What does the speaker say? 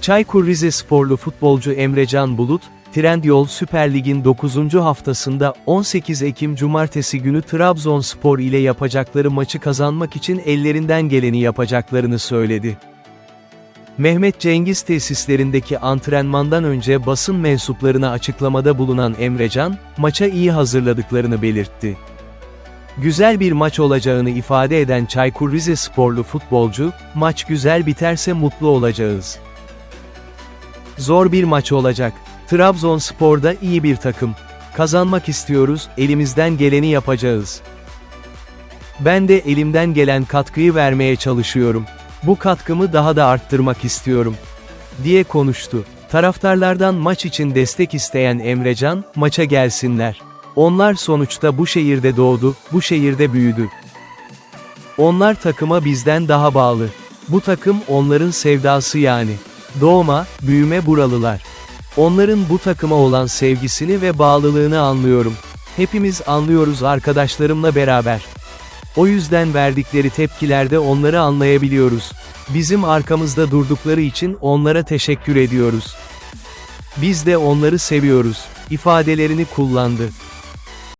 Çaykur Rizesporlu futbolcu Emrecan Bulut, Trendyol Süper Lig'in 9. haftasında 18 Ekim Cumartesi günü Trabzonspor ile yapacakları maçı kazanmak için ellerinden geleni yapacaklarını söyledi. Mehmet Cengiz tesislerindeki antrenmandan önce basın mensuplarına açıklamada bulunan Emrecan, maça iyi hazırladıklarını belirtti. Güzel bir maç olacağını ifade eden Çaykur Rizesporlu futbolcu, maç güzel biterse mutlu olacağız. Zor bir maç olacak. Trabzonspor'da iyi bir takım. Kazanmak istiyoruz, elimizden geleni yapacağız. Ben de elimden gelen katkıyı vermeye çalışıyorum. Bu katkımı daha da arttırmak istiyorum. diye konuştu. Taraftarlardan maç için destek isteyen Emrecan, maça gelsinler. Onlar sonuçta bu şehirde doğdu, bu şehirde büyüdü. Onlar takıma bizden daha bağlı. Bu takım onların sevdası yani. Doğma, büyüme buralılar. Onların bu takıma olan sevgisini ve bağlılığını anlıyorum. Hepimiz anlıyoruz arkadaşlarımla beraber. O yüzden verdikleri tepkilerde onları anlayabiliyoruz. Bizim arkamızda durdukları için onlara teşekkür ediyoruz. Biz de onları seviyoruz, ifadelerini kullandı.